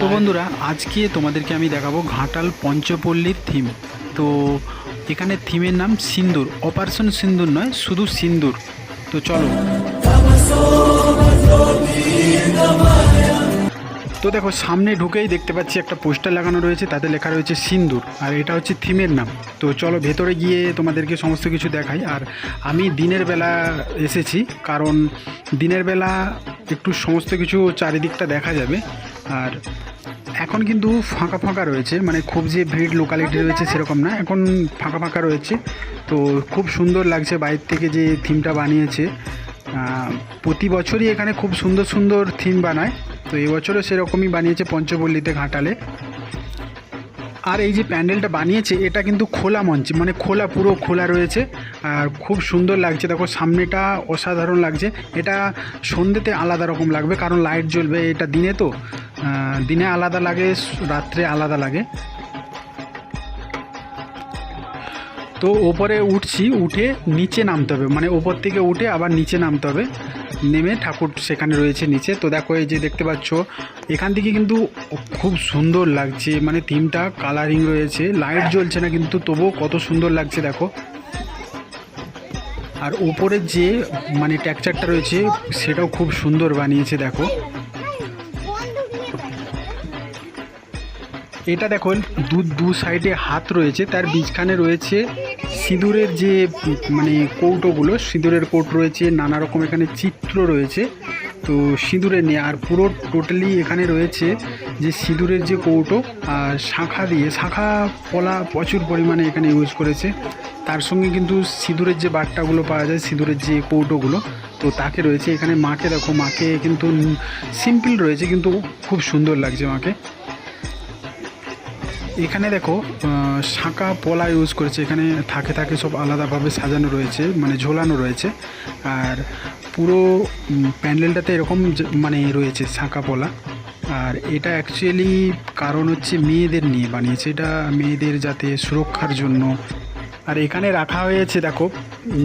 তো বন্ধুরা, আজকে তোমাদেরকে আমি দেখাবো ঘাটাল পঞ্চপল্লীর থিম তো এখানে থিমের নাম সিন্দুর। অপারেশন সিন্দুর নয়, শুধু সিন্দুর। তো চলো। তো দেখো, সামনে ঢুকেই দেখতে পাচ্ছি একটা পোস্টার লাগানো রয়েছে, তাতে লেখা রয়েছে সিন্দুর। আর এটা হচ্ছে থিমের নাম। তো চলো, ভেতরে গিয়ে তোমাদেরকে সমস্ত কিছু দেখাই। আর আমি দিনের বেলা এসেছি, কারণ দিনের বেলা একটু সমস্ত কিছু চারিদিকটা দেখা যাবে। আর এখন কিন্তু ফাঁকা ফাঁকা রয়েছে মানে খুব যে ভিড় লোকালিটি রয়েছে সেরকম না, এখন ফাঁকা ফাঁকা রয়েছে। তো খুব সুন্দর লাগছে বাইরে থেকে যে থিমটা বানিয়েছে। প্রতি বছরই এখানে খুব সুন্দর সুন্দর থিম বানায়, তো এবছরও সেরকমই বানিয়েছে পঞ্চপল্লীতে ঘাটালে। আর এই যে প্যান্ডেলটা বানিয়েছে, এটা কিন্তু খোলা মঞ্চ মানে খোলা, পুরো খোলা রয়েছে। আর খুব সুন্দর লাগছে, দেখো সামনেটা অসাধারণ লাগছে। এটা সন্ধ্যেতে আলাদা রকম লাগবে, কারণ লাইট জ্বলবে এটা দিনে তো। দিনে আলাদা লাগে, রাত্রে আলাদা লাগে। তো ওপরে উঠছি, উঠে নিচে নামতে হবে। মানে ওপর থেকে উঠে আবার নিচে নামতে হবে। নেমে ঠাকুর সেখানে রয়েছে নিচে। তো দেখো, এই যে দেখতে পাচ্ছ, এখান থেকে কিন্তু খুব সুন্দর লাগছে। মানে থিমটা কালারিং রয়েছে। লাইট জ্বলছে না কিন্তু, তবুও কত সুন্দর লাগছে, দেখো। আর ওপরে যে মানে টেক্সচারটা রয়েছে, সেটাও খুব সুন্দর বানিয়েছে, দেখো। এটা দেখো দু দু সাইডে হাত রয়েছে, তার বীজখানে রয়েছে সিঁদুরের যে মানে কৌটোগুলো, সিঁদুরের কোট রয়েছে, নানা রকম এখানে চিত্র রয়েছে। তো সিঁদুরে নিয়ে আর পুরো টোটালি এখানে রয়েছে যে সিঁদুরের যে কৌটো আর শাঁখা দিয়ে, শাঁখা পলা প্রচুর পরিমাণে এখানে ইউজ করেছে। তার সঙ্গে কিন্তু সিঁদুরের যে বাট্টাগুলো পাওয়া যায়, সিঁদুরের যে কৌটোগুলো, তো তাকে রয়েছে। এখানে মাকে দেখো, মাকে কিন্তু সিম্পল রয়েছে, কিন্তু খুব সুন্দর লাগছে মাকে। এখানে দেখো শাঁকা পলা ইউজ করেছে। এখানে থাকে থাকে সব আলাদাভাবে সাজানো রয়েছে মানে ঝোলানো রয়েছে। আর পুরো প্যান্ডেলটাতে এরকম মানে রয়েছে শাঁকা পলা। আর এটা অ্যাকচুয়ালি কারণ হচ্ছে মেয়েদের নিয়ে বানিয়েছে। এটা মেয়েদের যাতে সুরক্ষার জন্য আর এখানে রাখা হয়েছে, দেখো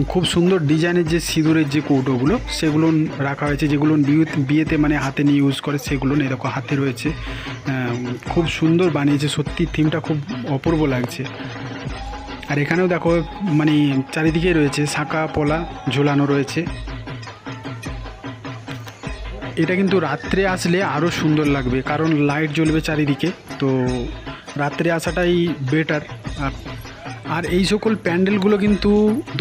খুব সুন্দর ডিজাইনের যে সিঁদুরের যে কৌটোগুলো, সেগুলো রাখা হয়েছে, যেগুলো বিয়ে- বিয়েতে মানে হাতে নিয়ে ইউজ করে, সেগুলো দেখো, হাতে রয়েছে। খুব সুন্দর বানিয়েছে, সত্যি থিমটা খুব অপূর্ব লাগছে। আর এখানেও দেখো মানে চারিদিকে রয়েছে শাঁকা পলা ঝোলানো রয়েছে। এটা কিন্তু রাত্রে আসলে আরও সুন্দর লাগবে, কারণ লাইট জ্বলবে চারিদিকে, তো রাত্রে আসাটাই বেটার আর আর এই সকল প্যান্ডেলগুলো কিন্তু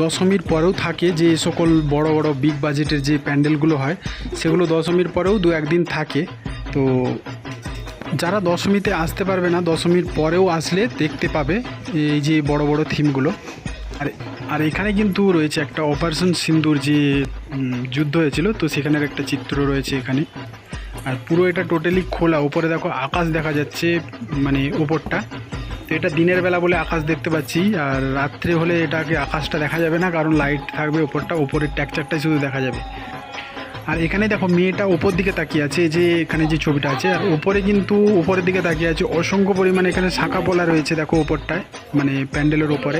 দশমীর পরেও থাকে, যে সকল বড় বড় বিগ বাজেটের যে প্যান্ডেলগুলো হয়, সেগুলো দশমীর পরেও দু একদিন থাকে। তো যারা দশমীতে আসতে পারবে না, দশমীর পরেও আসলে দেখতে পাবে এই যে বড় বড় থিমগুলো। আর আর এখানে কিন্তু রয়েছে একটা অপারেশন সিন্দুর যে যুদ্ধ হয়েছিল, তো সেখানের একটা চিত্র রয়েছে এখানে। আর পুরো এটা টোটালি খোলা, উপরে দেখো আকাশ দেখা যাচ্ছে মানে ওপরটা এটা দিনের বেলা বলে আকাশ দেখতে পাচ্ছি, আর রাত্রে হলে এটাকে আকাশটা দেখা যাবে না, কারণ লাইট থাকবে ওপরটা ওপরের ট্যাকচারটাই শুধু দেখা যাবে। আর এখানে দেখো, মেয়েটা ওপর দিকে তাকিয়ে আছে যে এখানে যে ছবিটা আছে, আর ওপরে কিন্তু উপরের দিকে তাকিয়ে আছে, অসংখ্য পরিমাণে এখানে শাঁখা পলা রয়েছে, দেখো ওপরটায় মানে প্যান্ডেলের ওপরে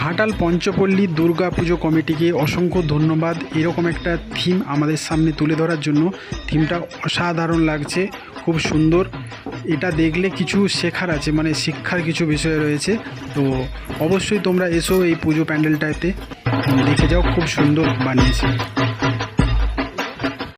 ঘাটাল পঞ্চপল্লী দুর্গা পুজো কমিটিকে অসংখ্য ধন্যবাদ। এরকম একটা থিম আমাদের সামনে তুলে ধরার জন্য থিমটা অসাধারণ লাগছে, খুব সুন্দর। এটা দেখলে কিছু শেখার আছে মানে শিক্ষার কিছু বিষয় রয়েছে। তো অবশ্যই তোমরা এসো এই পুজো প্যান্ডেলটাতে। দেখে যাও, খুব সুন্দর বানিয়েছে।